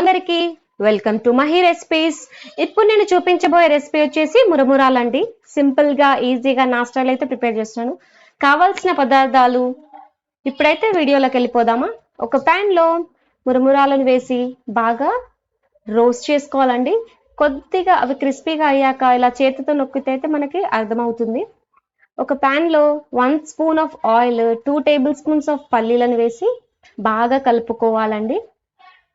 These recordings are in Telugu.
అందరికీ వెల్కమ్ టు మహి రెసిపీస్. ఇప్పుడు నేను చూపించబోయే రెసిపీ వచ్చేసి మురమురాలండి. సింపుల్గా ఈజీగా నాస్టాలు అయితే ప్రిపేర్ చేస్తున్నాను. కావాల్సిన పదార్థాలు ఇప్పుడైతే వీడియోలోకి వెళ్ళిపోదామా? ఒక ప్యాన్లో మురమురాలను వేసి బాగా రోస్ట్ చేసుకోవాలండి. కొద్దిగా అవి క్రిస్పీగా అయ్యాక ఇలా చేతితో నొక్కితే అయితే మనకి అర్థమవుతుంది. ఒక ప్యాన్లో one spoon of oil two tablespoons of పల్లీలను వేసి బాగా కలుపుకోవాలండి.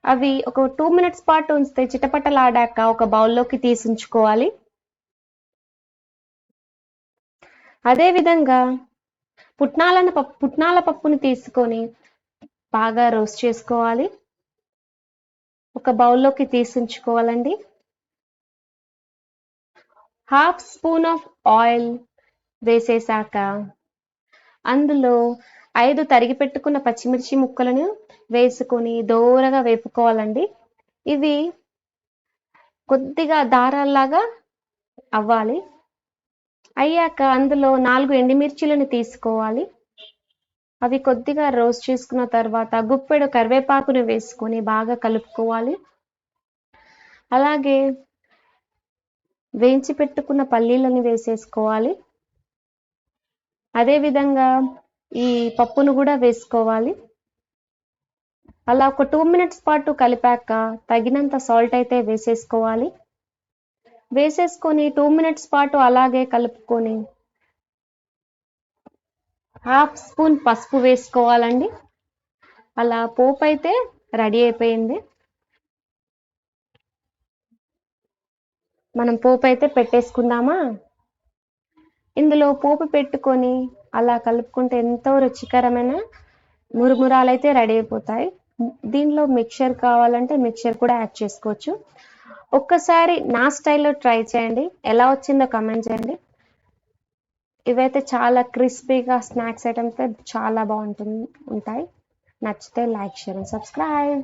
అవి ఒక టూ మినిట్స్ పాటు ఉంచితే చిటపటలాడాక ఒక బౌల్లోకి తీసి ఉంచుకోవాలి. అదే పుట్నాలను పప్పు పుట్నాల పప్పుని తీసుకొని బాగా రోస్ట్ చేసుకోవాలి. ఒక బౌల్లోకి తీసుకోవాలండి హాఫ్ స్పూన్ ఆఫ్ ఆయిల్ వేసేసాక అందులో ఐదు తరిగి పెట్టుకున్న పచ్చిమిర్చి ముక్కలను వేసుకొని దోరగా వేపుకోవాలండి. ఇవి కొద్దిగా దారాల్లాగా అవ్వాలి. అయ్యాక అందులో నాలుగు ఎండుమిర్చిలను తీసుకోవాలి. అవి కొద్దిగా రోస్ట్ చేసుకున్న తర్వాత గుప్పెడు కరివేపాకును వేసుకొని బాగా కలుపుకోవాలి. అలాగే వేయించి పెట్టుకున్న పల్లీలను వేసేసుకోవాలి. అదేవిధంగా ఈ పప్పును కూడా వేసుకోవాలి. అలా ఒక టూ మినిట్స్ పాటు కలిపాక తగినంత సాల్ట్ అయితే వేసేసుకోవాలి. వేసేసుకొని టూ మినిట్స్ పాటు అలాగే కలుపుకొని హాఫ్ స్పూన్ పసుపు వేసుకోవాలండి. అలా పోపు అయితే రెడీ అయిపోయింది. మనం పోపు అయితే పెట్టేసుకుందామా? ఇందులో పోపు పెట్టుకొని అలా కలుపుకుంటే ఎంతో రుచికరమైన మురుమురాలు అయితే రెడీ అయిపోతాయి. దీనిలో మిక్చర్ కావాలంటే మిక్చర్ కూడా యాడ్ చేసుకోవచ్చు. ఒక్కసారి నా స్టైల్లో ట్రై చేయండి. ఎలా వచ్చిందో కమెంట్ చేయండి. ఇవైతే చాలా క్రిస్పీగా స్నాక్స్ ఐటమ్స్ చాలా బాగుంటుంది ఉంటాయి. నచ్చితే లైక్ షేర్ అండ్ సబ్స్క్రైబ్.